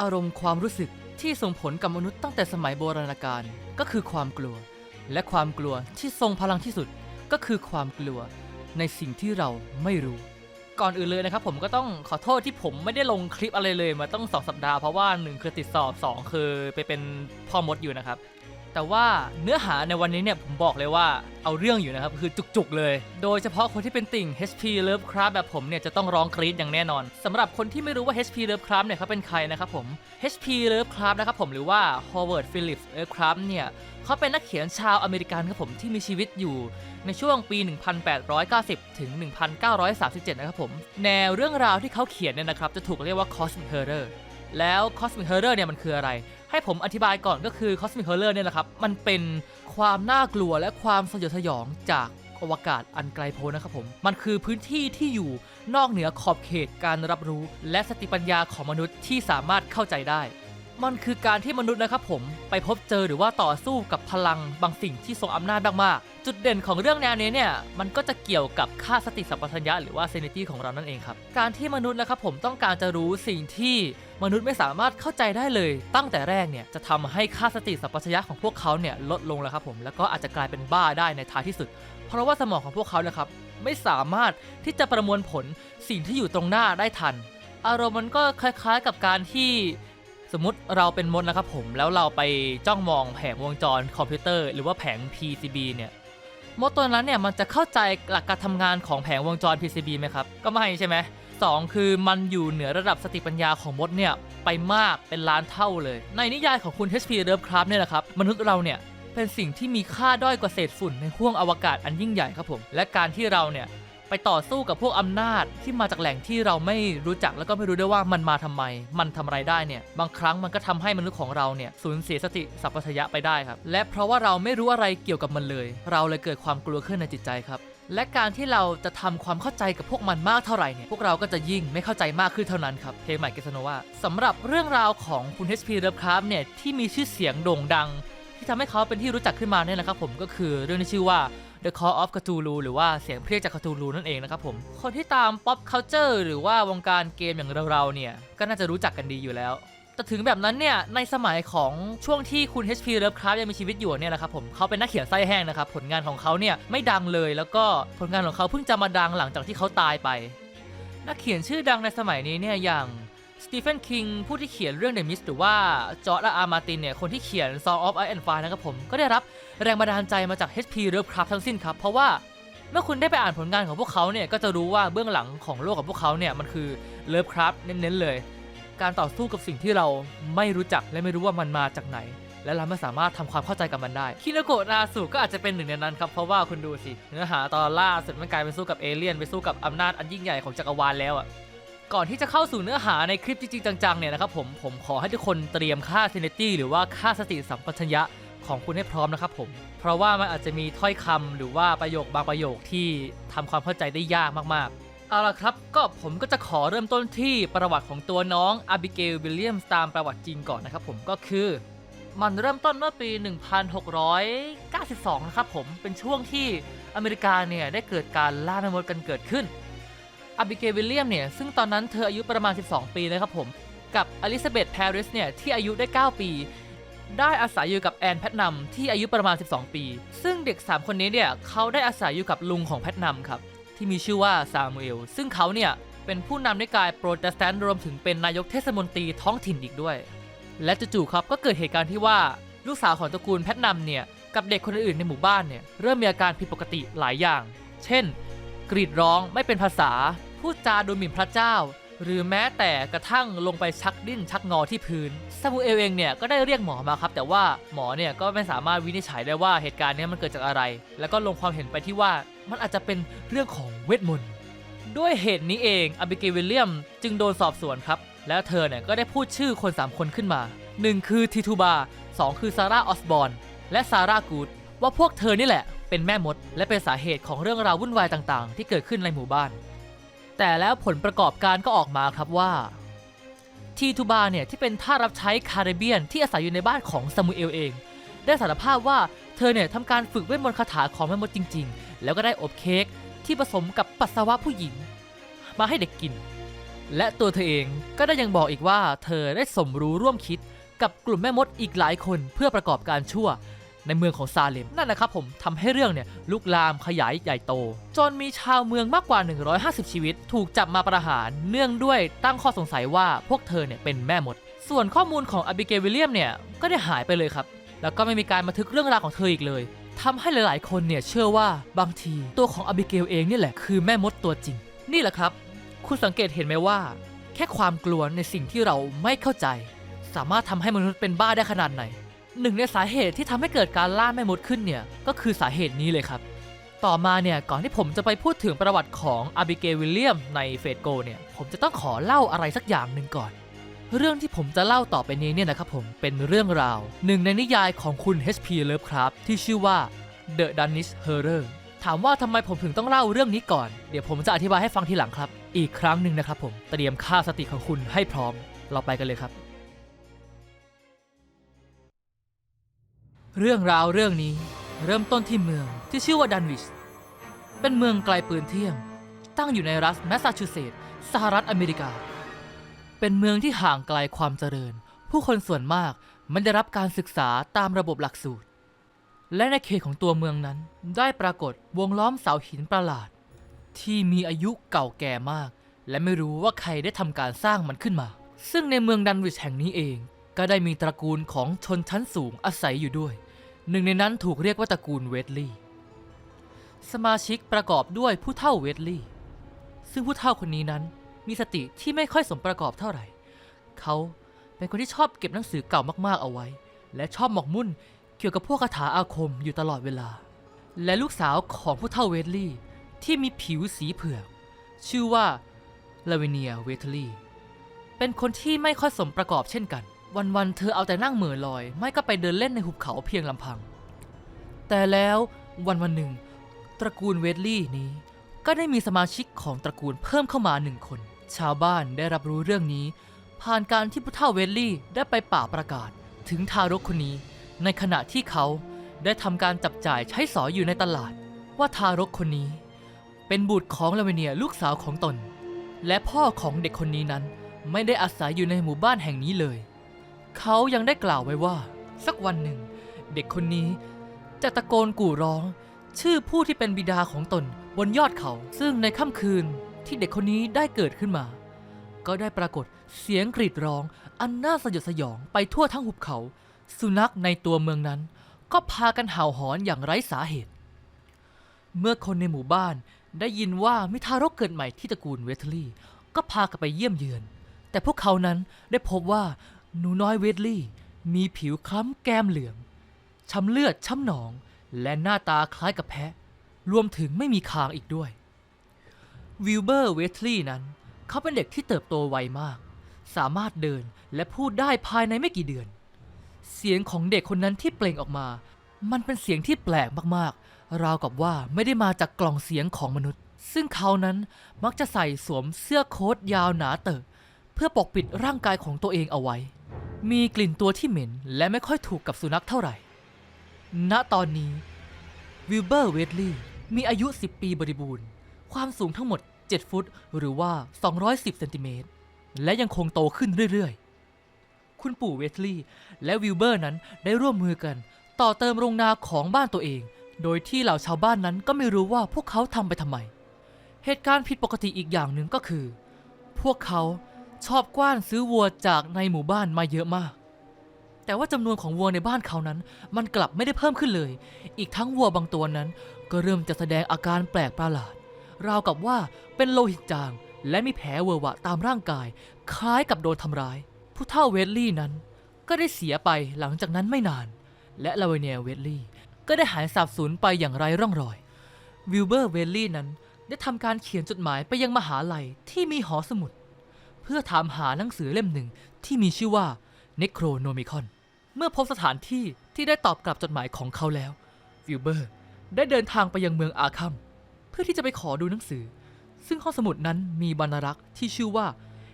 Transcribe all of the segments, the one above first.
อารมณ์ความรู้สึกที่ส่งผลกับมนุษย์ตั้งแต่สมัยโบราณกาลก็คือความกลัว และความกลัวที่ทรงพลังที่สุดก็คือความกลัวในสิ่งที่เราไม่รู้ ก่อนอื่นเลยนะครับผมก็ต้องขอโทษที่ผมไม่ได้ลงคลิปอะไรเลยมาต้องสองสัปดาห์เพราะว่าหนึ่งคือติดสอบสองคือไปเป็นพ่อมดอยู่นะครับ แต่ว่าเนื้อหาในวันนี้เนี่ยผมบอกเลยว่าเอาเรื่องอยู่นะครับ คือจุกๆเลย โดยเฉพาะคนที่เป็นติ่ง HP Lovecraft แบบผมเนี่ยจะต้องร้องกรี๊ดอย่างแน่นอนสำหรับคนที่ไม่รู้ว่า HP Lovecraft เนี่ยเขาเป็นใครนะครับผม HP Lovecraft นะครับผมหรือว่า Howard Phillips Lovecraft เนี่ยเขาเป็นนักเขียนชาวอเมริกันครับผมที่มีชีวิตอยู่ในช่วงปี 1890 ถึง 1937 นะครับผมแนวเรื่องราวที่เขาเขียนเนี่ยนะครับจะถูกเรียกว่า Cosmic Horror แล้ว Cosmic Horror เนี่ยมันคืออะไร ให้ผมอธิบายก่อนก็คือ Cosmic Horror เนี่ยนะครับ มันเป็นความน่ากลัวและความสยดสยองจากอวกาศอันไกลโพ้นนะครับผม มันคือพื้นที่ที่อยู่นอกเหนือขอบเขตการรับรู้ และสติปัญญาของมนุษย์ที่สามารถเข้าใจได้ มันคือการที่มนุษย์นะครับผมไปพบเจอหรือว่าต่อสู้กับพลังบางสิ่งที่ทรงอำนาจมากๆ จุดเด่นของเรื่องแนวนี้เนี่ยมันก็จะเกี่ยวกับค่าสติสัมปชัญญะหรือว่าเซนิตี้ของเรานั่นเองครับ การที่มนุษย์นะครับผมต้องการจะรู้สิ่งที่มนุษย์ไม่สามารถเข้าใจได้เลย ตั้งแต่แรกเนี่ยจะทำให้ค่าสติสัมปชัญญะของพวกเขาเนี่ยลดลงแล้วครับผมแล้วก็อาจจะกลายเป็นบ้าได้ในท้ายที่สุด เพราะว่าสมองของพวกเขานะครับไม่สามารถที่จะประมวลผลสิ่งที่อยู่ตรงหน้าได้ทัน อารมณ์มันก็คล้ายๆกับการที่ สมมติเราเป็นมดนะครับผมแล้วเราไปจ้องมองแผงวงจรคอมพิวเตอร์ หรือว่าแผง PCB เนี่ยมดตัวนั้นเนี่ยมันจะเข้าใจหลักการทำงานของแผงวงจร PCB ไหมครับ ก็ไม่ใช่ไหมสองคือมันอยู่เหนือระดับสติปัญญาของมดเนี่ยไปมากเป็นล้านเท่าเลย ในนิยายของคุณ HP Lovecraft เนี่ยนะครับมนุษย์เราเนี่ยเป็นสิ่งที่มีค่าด้อยกว่าเศษฝุ่นในห้วงอวกาศอันยิ่งใหญ่ครับผม และการที่เราเนี่ย ไปต่อสู้กับพวกอำนาจที่มาจากแหล่งที่เราไม่รู้จักแล้วก็ไม่รู้ด้วยว่ามันมาทำไม มันทำอะไรได้เนี่ย บางครั้งมันก็ทำให้มนุษย์ของเราเนี่ยสูญเสียสติสัพพัญญะไปได้ครับ และเพราะว่าเราไม่รู้อะไรเกี่ยวกับมันเลย เราเลยเกิดความกลัวขึ้นในจิตใจครับ และการที่เราจะทำความเข้าใจกับพวกมันมากเท่าไหร่เนี่ยพวกเราก็จะยิ่งไม่เข้าใจมากขึ้นเท่านั้นครับเพลงใหม่เกสโนวาสำหรับเรื่องราวของคุณ HP Lovecraft เนี่ยที่มีชื่อเสียงโด่งดัง ที่ทำให้เขาเป็นที่รู้จักขึ้นมาเนี่ยนะครับผมก็คือเรื่องที่ชื่อว่า The Call of Cthulhu หรือว่าเสียงเพรียกจาก Cthulhu นั่นเองนะครับผม คนที่ตาม pop culture หรือว่าวงการเกมอย่างเราๆเนี่ย ก็น่าจะรู้จักกันดีอยู่แล้ว แต่ถึงแบบนั้นเนี่ย ในสมัยของช่วงที่คุณ HP Lovecraft ยังมีชีวิตอยู่เนี่ยนะครับผมเขาเป็นนักเขียนไส้แห้งนะครับ ผลงานของเขาเนี่ยไม่ดังเลยแล้วก็ผลงานของเขาเพิ่งจะมาดังหลังจากที่เขาตายไป นักเขียนชื่อดังในสมัยนี้เนี่ยอย่าง สตีเฟนคิงผู้ที่เขียนเรื่อง The Mist หรือว่าจอร์ดอาร์มาตินเนี่ยคนที่เขียน Song of Ice and Fire นะครับผมก็ได้รับแรงบันดาลใจมาจาก HP Lovecraft ทั้งสิ้นครับ เพราะว่าเมื่อคุณได้ไปอ่านผลงานของพวกเขาเนี่ยก็จะรู้ว่าเบื้องหลังของโลกของพวกเขาเนี่ยมันคือ Lovecraft เน้นๆเลย การต่อสู้กับสิ่งที่เราไม่รู้จักและไม่รู้ว่ามันมาจากไหน และเราไม่สามารถทำความเข้าใจกับมันได้คินาโกะนาสุก็อาจจะเป็นหนึ่งในนั้นครับเพราะว่าคุณดูสิเนื้อหาตอนล่าสุดมันกลายเป็นสู้กับเอเลี่ยนไปสู้กับอำนาจอันยิ่งใหญ่ของจักรวาลแล้วอะ ก่อนที่จะเข้าสู่เนื้อหาในคลิปจริงๆจังๆเนี่ยนะครับผมผมขอให้ทุกคนเตรียมค่า sanity หรือว่าค่าสติสัมปชัญญะของคุณให้พร้อมนะครับผมเพราะว่ามันอาจจะมีถ้อยคำหรือว่าประโยคบางประโยคที่ทำความเข้าใจได้ยากมากๆเอาละครับก็ผมก็จะขอเริ่มต้นที่ประวัติของตัวน้องอาบิเกลวิลเลียมตามประวัติจริงก่อนนะครับผมก็คือมันเริ่มต้นเมื่อปี 1692 นะครับผม เป็นช่วงที่อเมริกาเนี่ยได้เกิดการล่าแม่มดกันเกิดขึ้น อบิเกลวิลเลียมเนี่ยซึ่งตอนนั้นเธออายุประมาณ 12 ปีนะครับผม กับอลิซาเบธแพริสเนี่ยที่อายุได้ 9 ปี ได้อาศัยอยู่กับแอนแพทนัมที่อายุประมาณ 12 ปี ซึ่งเด็ก 3 คนนี้เนี่ยเขาได้อาศัยอยู่กับลุงของแพทนัมครับที่มีชื่อว่าซามูเอลซึ่งเขาเนี่ยเป็นผู้นำนิกายโปรเตสแตนต์รวมถึงเป็นนายกเทศมนตรีท้องถิ่นอีกด้วย และจู่ๆครับก็เกิดเหตุการณ์ที่ว่าลูกสาวของตระกูลแพทนัมเนี่ยกับเด็กคนอื่นในหมู่บ้านเนี่ยเริ่มมีอาการผิดปกติหลายอย่าง เช่น กรีดร้องไม่เป็นภาษา พูดจาดูหมิ่นพระเจ้า หรือแม้แต่กระทั่งลงไปชักดิ้นชักงอที่พื้นซามูเอลเองเนี่ยก็ได้เรียกหมอมาครับ แต่ว่าหมอเนี่ยก็ไม่สามารถวินิจฉัยได้ว่าเหตุการณ์นี้มันเกิดจากอะไร แล้วก็ลงความเห็นไปที่ว่ามันอาจจะเป็นเรื่องของเวทมนต์ด้วยเหตุนี้เองอบิเกลวิลเลียมจึงโดนสอบสวนครับ แล้วเธอเนี่ยก็ได้พูดชื่อคน 3 คนขึ้นมา 1 คือทิทูบา2คือซาร่าออสบอนและซาร่ากูดว่าพวกเธอนี่แหละเป็นแม่มด และเป็นสาเหตุของเรื่องราววุ่นวายต่างๆ ที่เกิดขึ้นในหมู่บ้าน แต่แล้วผลประกอบการก็ออกมาครับว่าทีทูบาเนี่ยที่เป็นท่ารับใช้คาริเบียนที่อาศัยอยู่ในบ้านของซามูเอลเอง ได้สารภาพว่าเธอเนี่ยทำการฝึกเวทมนต์คาถาของแม่มดจริง ๆ แล้วก็ได้อบเค้กที่ผสมกับปัสสาวะผู้หญิง มาให้เด็กกิน และตัวเธอเองก็ได้ยังบอกอีกว่า เธอได้สมรู้ร่วมคิดกับกลุ่มแม่มดอีกหลายคนเพื่อประกอบการชั่ว ในเมืองของซาเลมนั่นนะครับผมทำให้เรื่องเนี่ยลุกลามขยายใหญ่โต จนมีชาวเมืองมากกว่า 150 ชีวิต ถูกจับมาประหารเนื่องด้วยตั้งข้อสงสัยว่าพวกเธอเนี่ยเป็นแม่มด ส่วนข้อมูลของอบิเกลวิลเลียมเนี่ยก็ได้หายไปเลยครับ แล้วก็ไม่มีการบันทึกเรื่องราวของเธออีกเลยทำให้หลาย ๆ คนเนี่ยเชื่อว่าบางทีตัวของอบิเกลเองเนี่แหละคือแม่มดตัวจริง นี่แหละครับ คุณสังเกตเห็นไหมว่า แค่ความกลัวในสิ่งที่เราไม่เข้าใจ สามารถทำให้มนุษย์เป็นบ้าได้ขนาดไหน หนึ่งในสาเหตุที่ทำให้เกิดการล่าแม่มดขึ้นเนี่ยก็คือสาเหตุนี้เลยครับ ต่อมาเนี่ยก่อนที่ผมจะไปพูดถึงประวัติของอาบิเกวิลเลียมในเฟสโกเนี่ยผมจะต้องขอเล่าอะไรสักอย่างหนึ่งก่อน เรื่องที่ผมจะเล่าต่อไปนี้เนี่ยนะครับผมเป็นเรื่องราวหนึ่งในนิยายของคุณ H.P. Lovecraft ที่ชื่อว่า The Danish Horror ถามว่าทำไมผมถึงต้องเล่าเรื่องนี้ก่อน เดี๋ยวผมจะอธิบายให้ฟังทีหลังครับ อีกครั้งหนึ่งนะครับผม เตรียมค่าสติของคุณให้พร้อม เราไปกันเลยครับ เรื่องราวเรื่องนี้เริ่มต้นที่เมืองที่ชื่อว่าดันวิช เป็นเมืองไกลปืนเที่ยง ตั้งอยู่ในรัฐแมสซาชูเซตส์สหรัฐอเมริกา เป็นเมืองที่ห่างไกลความเจริญ ผู้คนส่วนมากไม่ได้รับการศึกษาตามระบบหลักสูตร และในเขตของตัวเมืองนั้นได้ปรากฏวงล้อมเสาหินประหลาด ที่มีอายุเก่าแก่มาก และไม่รู้ว่าใครได้ทำการสร้างมันขึ้นมา ซึ่งในเมืองดันวิชแห่งนี้เอง ก็ได้มีตระกูลของชนชั้นสูงอาศัยอยู่ด้วย หนึ่งในนั้นถูกเรียกว่าตระกูลเวดลีย์สมาชิกประกอบด้วยผู้เฒ่าเวดลีย์ซึ่งผู้เฒ่าคนนี้นั้นมีสติที่ไม่ค่อยสมประกอบเท่าไหร่ เขาเป็นคนที่ชอบเก็บหนังสือเก่ามากๆเอาไว้ และชอบหมกมุ่นเกี่ยวกับพวกคาถาอาคมอยู่ตลอดเวลา และลูกสาวของผู้เฒ่าเวดลีย์ที่มีผิวสีเผือก ชื่อว่าลาเวเนียเวทลีย์เป็นคนที่ไม่ค่อยสมประกอบเช่นกัน วันๆ เธอเอาแต่นั่งเหม่อลอย ไม่ก็ไปเดินเล่นในหุบเขาเพียงลำพัง แต่แล้ววันวันหนึ่ง ตระกูลเวดลีย์นี้ ก็ได้มีสมาชิกของตระกูลเพิ่มเข้ามาหนึ่งคน ชาวบ้านได้รับรู้เรื่องนี้ ผ่านการที่ผู้เฒ่าเวดลีย์ได้ไปป่าประกาศ ถึงทารกคนนี้ ในขณะที่เขาได้ทำการจับจ่ายใช้สอยอยู่ในตลาด ว่าทารกคนนี้ เป็นบุตรของลาเวเนียลูกสาวของตน และพ่อของเด็กคนนี้นั้นไม่ได้อาศัยอยู่ในหมู่บ้านแห่งนี้เลย เขายังได้กล่าวไว้ว่า สักวันหนึ่ง เด็กคนนี้จะตะโกนกู่ร้อง ชื่อผู้ที่เป็นบิดาของตนบนยอดเขา ซึ่งในค่ำคืนที่เด็กคนนี้ได้เกิดขึ้นมา ก็ได้ปรากฏเสียงกรีดร้อง อันน่าสยดสยองไปทั่วทั้งหุบเขา สุนัขในตัวเมืองนั้น ก็พากันเห่าหอนอย่างไร้สาเหตุ เมื่อคนในหมู่บ้านได้ยินว่ามีทารกเกิดใหม่ที่ตระกูลเวทลีย์ก็พากันไปเยี่ยมเยือน แต่พวกเขานั้นได้พบว่า หนูน้อยเวทลีย์มีผิวคล้ำแก้มเหลือง ช้ำเลือดช้ำหนอง และหน้าตาคล้ายกับแพะ รวมถึงไม่มีคางอีกด้วย วิลเบอร์เวทลีย์นั้น เขาเป็นเด็กที่เติบโตไวมาก สามารถเดินและพูดได้ภายในไม่กี่เดือน เสียงของเด็กคนนั้นที่เปล่งออกมา มันเป็นเสียงที่แปลกมากๆ ราวกับว่าไม่ได้มาจากกล่องเสียงของมนุษย์ ซึ่งเขานั้นมักจะใส่สวมเสื้อโค้ทยาวหนาเตอะเพื่อปกปิดร่างกายของตัวเองเอาไว้ มีกลิ่นตัวที่เหม็นและไม่ค่อยถูกกับสุนัขเท่าไหร่ ณ ตอนนี้ วิลเบอร์เวดลีย์มีอายุ 10 ปีบริบูรณ์ ความสูงทั้งหมด 7 ฟุต หรือว่า 210เซนติเมตร และยังคงโตขึ้นเรื่อยๆ คุณปู่เวสลีย์และวิลเบอร์นั้นได้ร่วมมือกัน ต่อเติมโรงนาของบ้านตัวเอง โดยที่เหล่าชาวบ้านนั้นก็ไม่รู้ว่าพวกเขาทำไปทำไม เหตุการณ์ผิดปกติอีกอย่างหนึ่งก็คือ พวกเขา ชอบกว้านซื้อวัวจากในหมู่บ้านมาเยอะมาก แต่ว่าจำนวนของวัวในบ้านเขานั้น มันกลับไม่ได้เพิ่มขึ้นเลย อีกทั้งวัวบางตัวนั้น ก็เริ่มจะแสดงอาการแปลกประหลาด ราวกับว่าเป็นโลหิตจาง และมีแผลเวอะหวะตามร่างกาย คล้ายกับโดนทำร้าย ผู้เฒ่าเวดลี่นั้น ก็ได้เสียไปหลังจากนั้นไม่นาน และลาเวเนียเวดลี่ก็ได้หายสาบสูญไปอย่างไร้ร่องรอย วิลเบอร์เวดลี่นั้นได้ทำการเขียนจดหมายไปยังมหาลัยที่มีหอสมุด พื่อถามหาหนังสือเล่มหนึ่งที่มีชื่อว่า Necronomicon เมื่อพบสถานที่ที่ได้ตอบกลับจดหมายของเขาแล้ววิลเบอร์ได้เดินทางไปยังเมืองอาคัม เพื่อที่จะไปขอดูหนังสือ ซึ่งห้องสมุดนั้นมีบรรณารักษ์ที่ชื่อว่า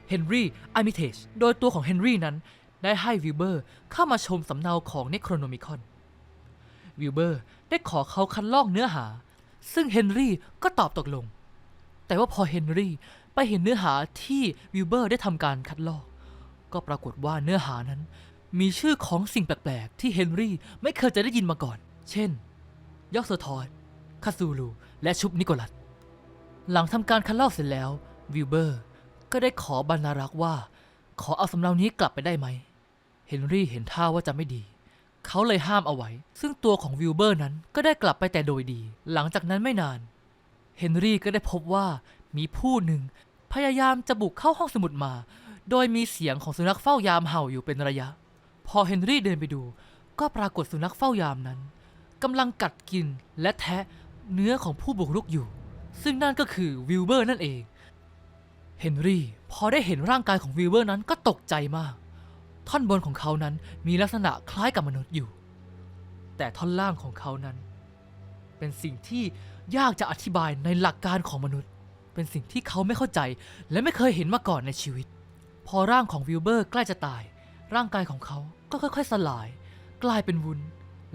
เฮนรี่อามิเทจโดยตัวของเฮนรี่นั้นได้ให้วิลเบอร์เข้ามาชมสำเนาของ Necronomicon วิลเบอร์ได้ขอเขาคัดลอกเนื้อหา ซึ่งเฮนรี่ก็ตอบตกลง แต่ว่าพอเฮนรี่ ไปเห็นเนื้อหาที่วิลเบอร์ได้ทำการคัดลอก ก็ปรากฏว่าเนื้อหานั้น มีชื่อของสิ่งแปลกๆ ที่เฮนรี่ไม่เคยจะได้ยินมาก่อน เช่น ยอกโซทอนคาซูลู และชุบนิโคลัส หลังทำการคัดลอกเสร็จแล้ววิลเบอร์ก็ได้ขอบรรณารักษ์ว่า ขอเอาสำเนานี้กลับไปได้ไหม เฮนรี่เห็นท่าว่าจะไม่ดี เขาเลยห้ามเอาไว้ ซึ่งตัวของวิลเบอร์นั้นก็ได้กลับไปแต่โดยดี หลังจากนั้นไม่นาน เฮนรี่ก็ได้พบว่า มีผู้หนึ่ง พยายามจะบุกเข้าห้องสมุดมา โดยมีเสียงของสุนัขเฝ้ายามเห่าอยู่เป็นระยะ พอเฮนรี่เดินไปดู ก็ปรากฏสุนัขเฝ้ายามนั้นกำลังกัดกินและแทะเนื้อของผู้บุกรุกอยู่ ซึ่งนั่นก็คือวิลเบอร์นั่นเอง เฮนรี่พอได้เห็นร่างกายของวิลเบอร์นั้นก็ตกใจมาก ท่อนบนของเขานั้นมีลักษณะคล้ายกับมนุษย์อยู่ แต่ท่อนล่างของเขานั้น เป็นสิ่งที่ยากจะอธิบายในหลักการของมนุษย์ เป็นสิ่งที่เขาไม่เข้าใจ และไม่เคยเห็นมาก่อนในชีวิต พอร่างของวิลเบอร์ใกล้จะตาย ร่างกายของเขาก็ค่อยๆสลาย กลายเป็นวุ้น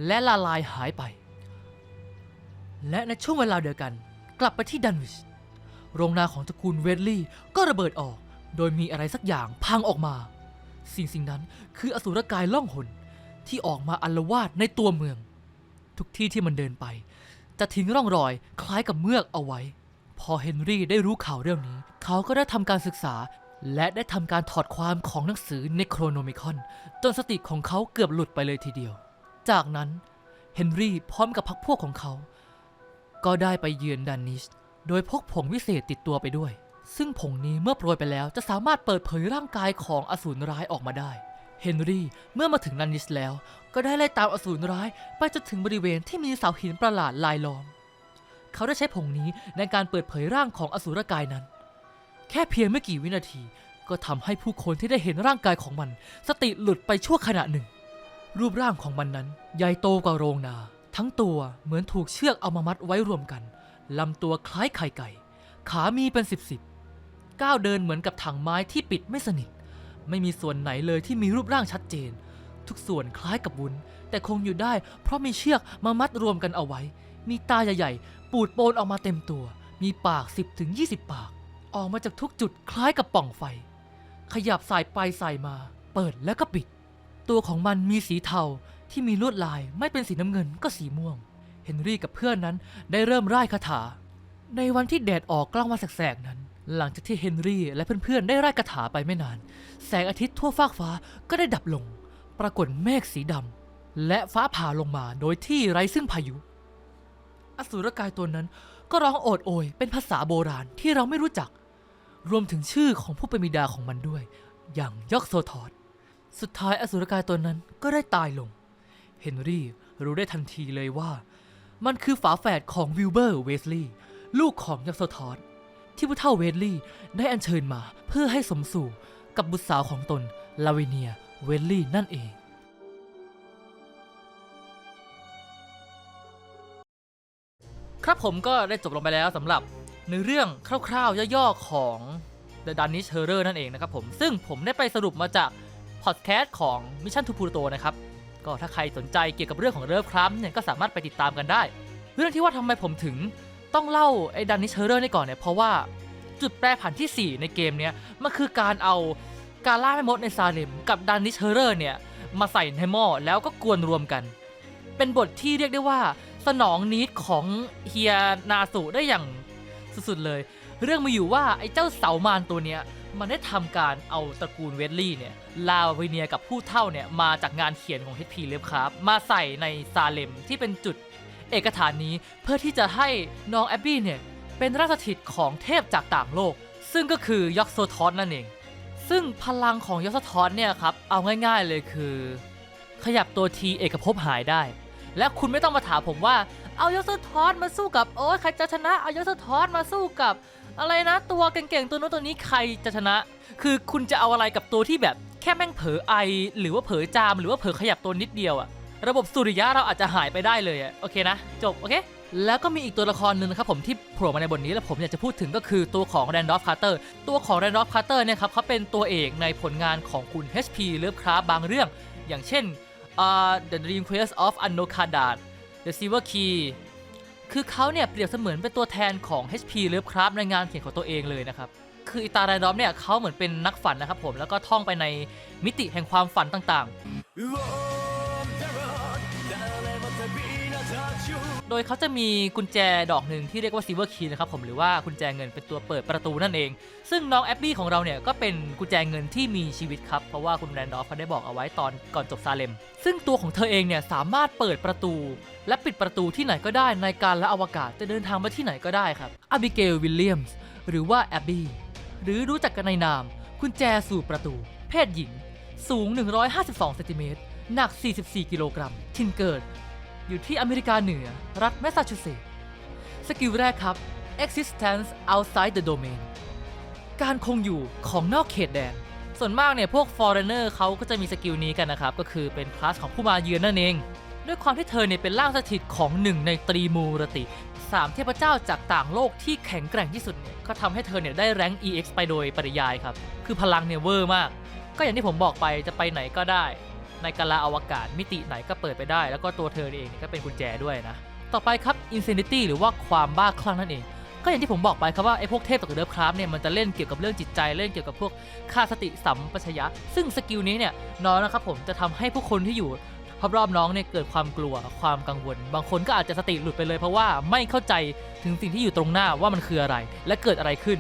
และละลายหายไป และในช่วงเวลาเดียวกัน กลับไปที่ดันวิชโรงนาของตระกูลเวดลี่ก็ระเบิดออก โดยมีอะไรสักอย่างพังออกมา สิ่งสิ่งนั้นคืออสูรกายล่องหนที่ออกมาอัลวาดในตัวเมือง ทุกที่ที่มันเดินไป จะทิ้งร่องรอยคล้ายกับเมือกเอาไว้ พอเฮนรี่ได้รู้ข่าวเรื่องนี้ เขาก็ได้ทำการศึกษา และได้ทำการถอดความของหนังสือในโครโนมิคอนจนสติของเขาเกือบหลุดไปเลยทีเดียว จากนั้นเฮนรี่พร้อมกับพรรคพวกของเขา ก็ได้ไปเยือนดันนิช โดยพกผงวิเศษติดตัวไปด้วย ซึ่งผงนี้เมื่อโปรยไปแล้วจะสามารถเปิดเผยร่างกายของอสูรร้ายออกมาได้เฮนรี่เมื่อมาถึงดันนิชแล้ว ก็ได้ไล่ตามอสูรร้ายไปจนถึงบริเวณที่มีเสาหินประหลาดลายล้อม เขาได้ใช้ผงนี้ในการเปิดเผยร่างของอสูรกายนั้น แค่เพียงไม่กี่วินาที ก็ทำให้ผู้คนที่ได้เห็นร่างกายของมัน สติหลุดไปชั่วขณะหนึ่ง รูปร่างของมันนั้น ใหญ่โตกว่าโรงนา ทั้งตัวเหมือนถูกเชือกเอามามัดไว้รวมกันลำตัวคล้ายไข่ไก่ ขามีเป็นสิบสิบก้าวเดินเหมือนกับถังไม้ที่ปิดไม่สนิท ไม่มีส่วนไหนเลยที่มีรูปร่างชัดเจน ทุกส่วนคล้ายกับวุ้น แต่คงอยู่ได้เพราะมีเชือกมามัดรวมกันเอาไว้ มีตาใหญ่ๆ ปูดโปนออกมาเต็มตัว มีปาก 10ถึง20 ปาก ออกมาจากทุกจุดคล้ายกับป่องไฟ ขยับสายไปสายมา เปิดแล้วก็ปิด ตัวของมันมีสีเทาที่มีลวดลายไม่เป็นสีน้ำเงินก็สีม่วง เฮนรี่กับเพื่อนนั้นได้เริ่มร่ายคาถา ในวันที่แดดออกกลางวันแสกๆนั้น หลังจากที่เฮนรี่และเพื่อนๆได้ร่ายคาถาไปไม่นาน แสงอาทิตย์ทั่วฟากฟ้าก็ได้ดับลง ปรากฏเมฆสีดำและฟ้าผ่าลงมาโดยที่ไร้ซึ่งพายุ อสูรกายตัวนั้นก็ร้องโอดโอยเป็นภาษาโบราณที่เราไม่รู้จัก รวมถึงชื่อของผู้เป็นบิดาของมันด้วย อย่างยอกโซทอดสุดท้ายอสูรกายตัวนั้นก็ได้ตายลง เฮนรี่รู้ได้ทันทีเลยว่า มันคือฝาแฝดของวิลเบอร์เวสลีย์ลูกของยักษ์โซทอสที่ผู้เฒ่าเวสลีย์ได้อัญเชิญมาเพื่อให้สมสู่กับบุตรสาวของตนลาเวเนียเวสลีย์นั่นเอง ครับผมก็ได้จบลงไปแล้วสำหรับในเรื่องคร่าวๆย่อๆของ The Danish Horror นั่นเองนะครับผมซึ่งผมได้ไปสรุปมาจากพอดแคสต์ของ Mission to Pluto นะครับก็ถ้าใครสนใจเกี่ยวกับเรื่องของเลิฟครับเนี่ยก็สามารถไปติดตามกันได้ เรื่องที่ว่าทำไมผมถึงต้องเล่าไอ้ดันนิชเฮอร์นี่ก่อนเนี่ยเพราะว่าจุดแปรผันที่ 4 ในเกมเนี้ยมันคือการเอาการล่าแม่มดในซาเลมกับดันนิชเฮอร์เนี่ยมาใส่ในหม้อแล้วก็กวนรวมกัน เป็นบทที่เรียกได้ว่า สนองนิดของเฮียนาสุได้อย่างสุดๆเลย เรื่องมีอยู่ว่าไอ้เจ้าเสามานตัวเนี้ยมันได้ทำการเอาตระกูลเวดลี่เนี่ยลาวิเนียกับผู้เท่าเนี่ยมาจากงานเขียนของ HP เล็บครับมาใส่ในซาเลมที่เป็นจุดเอกฐานนี้เพื่อที่จะให้น้องแอบบี้เนี่ยเป็นราชถิตของเทพจากต่างโลก ซึ่งก็คือยอกโซทอสนั่นเอง ซึ่งพลังของยอกโซทอสเนี่ยครับเอาง่ายๆเลยคือ ขยับตัวทีเอกภพหายได้ และคุณไม่ต้องมาถามผมว่า เอายอสทอสมาสู้กับโอ้ยใครจะชนะ เอายอสทอสมาสู้กับ อะไรนะ ตัวเก่งๆตัวนู้นตัวนี้ใครจะชนะ คือคุณจะเอาอะไรกับตัวที่แบบแค่แม่งเผลอไอ หรือว่าเผลอจามหรือว่าเผลอขยับตัวนิดเดียวอะระบบสุริยะเราอาจจะหายไปได้เลยอะโอเคนะ จบ โอเค แล้วก็มีอีกตัวละครหนึ่งนะครับผมที่โผล่มาในบทนี้ แล้วผมอยากจะพูดถึงก็คือตัวของแรนดอฟคาร์เตอร์ตัวของแรนดอฟคาร์เตอร์เนี่ยครับเขาเป็นตัวเอกในผลงานของคุณ HP เลิฟคราฟบางเรื่อง อย่างเช่น uh, The Dream Quest of Anno k a d a t The Silver Key คือเขาเนี่ยเปรียบเสมือนเป็นตัวแทนของ HP Lovecraft ในงานเขียนของตัวเองเลยนะครับ คืออิตาไรดอมเนี่ยเขาเหมือนเป็นนักฝันนะครับผม แล้วก็ท่องไปในมิติแห่งความฝันต่างๆ โดยเขาจะมีกุญแจดอกหนึ่งที่เรียกว่า Silver Key นะครับผมหรือว่ากุญแจเงินเป็นตัวเปิดประตูนั่นเอง ซึ่งน้องแอบบี้ของเราเนี่ยก็เป็นกุญแจเงินที่มีชีวิตครับ เพราะว่าคุณแรนดอฟเขาได้บอกเอาไว้ตอนก่อนจบซาเลม ซึ่งตัวของเธอเองเนี่ยสามารถเปิดประตู และปิดประตูที่ไหนก็ได้ในการและอวกาศจะเดินทางไปที่ไหนก็ได้ครับอบิเกลวิลเลียมส์หรือว่าแอบบี้หรือรู้จักกันในนามกุญแจสู่ประตู เพศหญิง สูง 152เซนติเมตรหนัก 44 กิโลกรัมทินเกิด อยู่ที่อเมริกาเหนือ รัฐแมสซาชูเซตส์สกิลแรกครับ existence outside the domain การคงอยู่ของนอกเขตแดน ส่วนมากเนี่ยพวก foreigner เขาก็จะมีสกิลนี้กันนะครับ ก็คือเป็นคลาสของผู้มาเยือนนั่นเอง ด้วยความที่เธอเนี่ยเป็นร่างสถิตของหนึ่งในตรีมูรติสามเทพเจ้าจากต่างโลกที่แข็งแกร่งที่สุดเนี่ยก็ทำให้เธอเนี่ยได้แรง EX ไปโดยปริยายครับ คือพลังเนี่ยเวอร์มาก ก็อย่างที่ผมบอกไปจะไปไหนก็ได้ ในกาลาอวกาศมิติไหนก็เปิดไปได้ แล้วก็ตัวเธอเองก็เป็นกุญแจด้วยนะ ต่อไปครับ Insanity หรือว่าความบ้าคลั่งนั่นเอง ก็อย่างที่ผมบอกไปครับว่าไอ้พวกเทพตกเดิฟคราฟเนี่ยมันจะเล่นเกี่ยวกับเรื่องจิตใจเล่นเกี่ยวกับพวกค่าสติสัมปชัญญะซึ่งสกิลนี้เนี่ยน้องนะครับผมจะทำให้ผู้คนที่อยู่รอบๆน้องเนี่ยเกิดความกลัวความกังวล บางคนก็อาจจะสติหลุดไปเลยเพราะว่าไม่เข้าใจถึงสิ่งที่อยู่ตรงหน้าว่ามันคืออะไร และเกิดอะไรขึ้น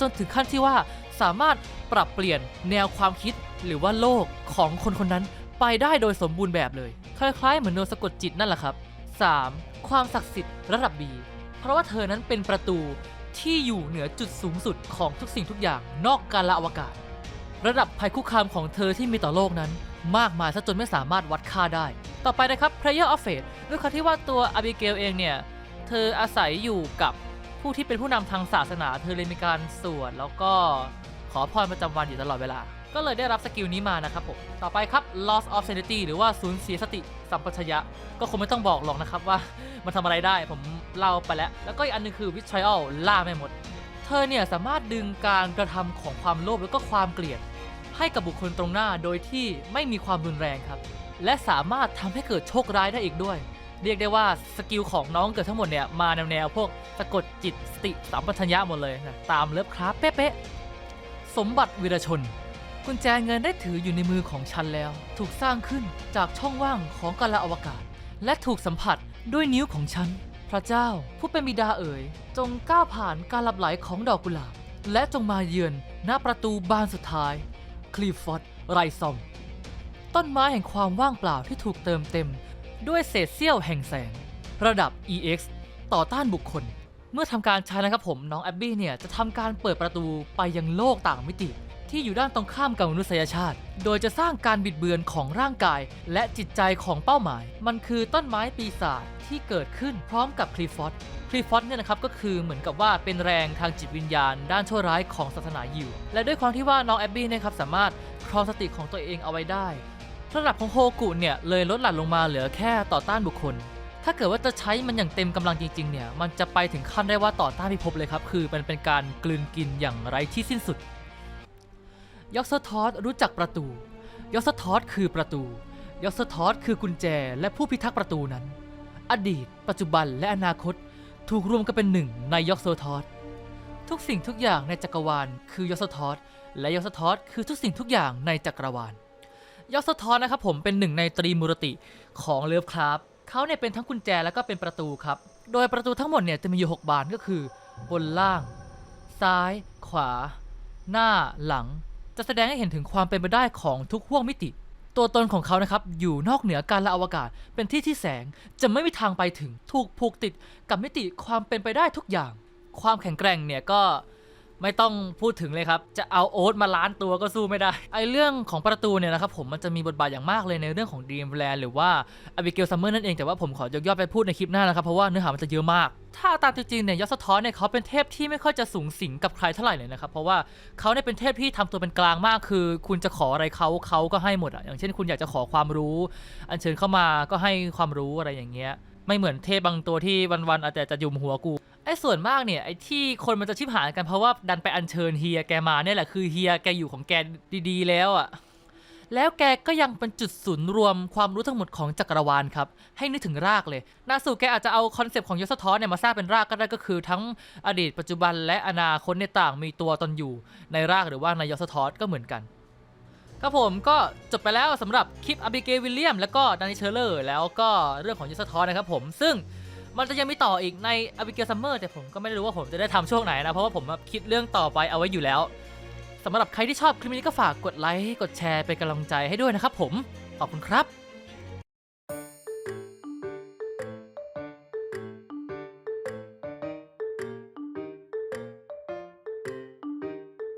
จนถึงขั้นที่ว่าสามารถปรับเปลี่ยนแนวความคิดหรือว่าโลกของคนคนนั้น ไปได้โดยสมบูรณ์แบบเลย คล้ายๆเหมือนโดนสะกดจิตนั่นแหละครับ 3. ความศักดิ์สิทธิ์ระดับ B เพราะว่าเธอนั้นเป็นประตูที่อยู่เหนือจุดสูงสุดของทุกสิ่งทุกอย่างนอกกาลอวกาศ ระดับภัยคุกคามของเธอที่มีต่อโลกนั้น มากมายซะจนไม่สามารถวัดค่าได้ ต่อไปนะครับ Prayer of Fate ด้วยความที่ว่าตัวอาบิเกลเองเนี่ย เธออาศัยอยู่กับผู้ที่เป็นผู้นำทางศาสนา เธอเลยมีการสวดแล้วก็ขอพรประจำวันอยู่ตลอดเวลา ก็เลยได้รับสกิลนี้มานะครับผม ต่อไปครับ loss of sanity หรือว่าสูญเสียสติสัมปชัญญะ ก็คงไม่ต้องบอกหรอกนะครับว่ามันทำอะไรได้ผมเล่าไปแล้ว แล้วก็อีกอันนึงคือ vitriol ล่าไม่หมด เธอเนี่ยสามารถดึงการกระทำของความโลภแล้วก็ความเกลียด ให้กับบุคคลตรงหน้าโดยที่ไม่มีความรุนแรงครับ และสามารถทำให้เกิดโชคร้ายได้อีกด้วย เรียกได้ว่าสกิลของน้องเกิดทั้งหมดเนี่ยมาแนวๆพวกสะกดจิตสติสัมปชัญญะหมดเลยนะตามเลิฟคราฟเป๊ะๆสมบัติวีรชน กุญแจเงินได้ถืออยู่ในมือของฉันแล้ว ถูกสร้างขึ้นจากช่องว่างของกาลอวกาศ และถูกสัมผัสด้วยนิ้วของฉัน พระเจ้าผู้เป็นบิดาเอ๋ย จงก้าวผ่านการหลับไหลของดอกกุหลาบ และจงมาเยือนหน้าประตูบานสุดท้าย คลีฟอร์ดไรซอม ต้นไม้แห่งความว่างเปล่าที่ถูกเติมเต็ม ด้วยเศษเสี้ยวแห่งแสง ระดับ EX ต่อต้านบุคคล เมื่อทำการใช้นะครับผมน้องแอบบี้เนี่ยจะทำการเปิดประตูไปยังโลกต่างมิติ ที่อยู่ด้านตรงข้ามกับมนุษยชาติ โดยจะสร้างการบิดเบือนของร่างกาย และจิตใจของเป้าหมาย มันคือต้นไม้ปีศาจที่เกิดขึ้นพร้อมกับคลีฟอสคลีฟอสเนี่ยนะครับก็คือเหมือนกับว่าเป็นแรงทางจิตวิญญาณ ด้านชั่วร้ายของศาสนายิว และด้วยความที่ว่าน้องแอบบี้นะครับสามารถครองสติของตัวเองเอาไว้ได้ ระดับของโฮกุเนี่ยเลยลดหลั่นลงมาเหลือแค่ต่อต้านบุคคล ถ้าเกิดว่าจะใช้มันอย่างเต็มกำลังจริงๆเนี่ยมันจะไปถึงขั้นได้ว่าต่อต้านพิภพเลยครับคือมันเป็นการกลืนกินอย่างไร้ที่สิ้นสุด ยอกเซอร์ทอสรู้จักประตู ยอกเซอร์ทอสคือประตู ยอกเซอร์ทอสคือกุญแจและผู้พิทักษ์ประตูนั้น อดีต ปัจจุบันและอนาคตถูกรวมกันเป็นหนึ่งในยอกเซอร์ทอสทุกสิ่งทุกอย่างในจักรวาล คือยอกเซอร์ทอสและยอกเซอร์ทอสคือทุกสิ่งทุกอย่างในจักรวาล ยอกเซอร์ทอสนะครับผมเป็นหนึ่งในตรีมูรติของเลิฟคราฟเขาเนี่ยเป็นทั้งกุญแจแล้วก็เป็นประตูครับ โดยประตูทั้งหมดเนี่ยจะมีอยู่ 6 บานก็คือ บนล่าง ซ้าย ขวา หน้าหลัง จะแสดงให้เห็นถึงความเป็นไปได้ของทุกห่วงมิติ ตัวตนของเขานะครับอยู่นอกเหนือการละอวกาศ เป็นที่ที่แสงจะไม่มีทางไปถึงถูกผูกติดกับมิติความเป็นไปได้ทุกอย่าง ความแข็งแกร่งเนี่ยก็ไม่ต้องพูดถึงเลยครับ จะเอาโอ๊ตมาล้านตัวก็สู้ไม่ได้ ไอเรื่องของประตูเนี่ยนะครับผมมันจะมีบทบาทอย่างมากเลยในเรื่องของ Dreamland หรือว่า Abigail Summer นั่นเองแต่ว่าผมขอยกย่อไปพูดในคลิปหน้านะครับ เพราะว่าเนื้อหามันจะเยอะมาก ถ้าตามจริงๆเนี่ยยศทอนเนี่ยเขาเป็นเทพที่ไม่ค่อยจะสูงสิงกับใครเท่าไหร่เลยนะครับ เพราะว่าเขาเนี่ยเป็นเทพที่ทำตัวเป็นกลางมากคือ คุณจะขออะไรเขาเขาก็ให้หมดอะอย่างเช่น คุณอยากจะขอความรู้ อัญเชิญเข้ามาก็ให้ความรู้อะไรอย่างเงี้ยไม่เหมือนเทพบางตัวที่วันๆอาจจะจะยุมหัวกูไอ้ส่วนมากเนี่ยไอ้ที่คนมันจะชิบหายกันเพราะว่าดันไปอัญเชิญเฮียแกมาเนี่ยแหละคือเฮียแกอยู่ของแกดีๆ แล้วอะ่ะ แล้วแกก็ยังเป็นจุดศูนย์รวมความรู้ทั้งหมดของจักรวาลครับ ให้นึกถึงรากเลย นาสูแกอาจจะเอาคอนเซปต์ของยศทรเนี่ยมาสร้างเป็นรากก็ได้ก็คือทั้งอดีตปัจจุบันและอนาคตในต่างมีตัวตนอยู่ ในรากหรือว่าในยศทรก็เหมือนกันครับผมก็จบไปแล้วสำหรับคลิปอ b i เกวิลเลียม แล้วก็ดานิเชอร์เลอร์แล้วก็เรื่องของยศทรนะครับผม ซึ่งมันจะยังมีต่ออีกในอ b i เก l ซัมเมอร์แต่ผมก็ไม่รู้ว่าผมจะได้ทำช่วงไหนนะ เพราะว่าผมคิดเรื่องต่อไปเอาไว้อยู่แล้ว สำหรับใครที่ชอบคลิปนี้ก็ฝากกดไลค์ กดแชร์เป็นกำลังใจให้ด้วยนะครับผม ขอบคุณครับ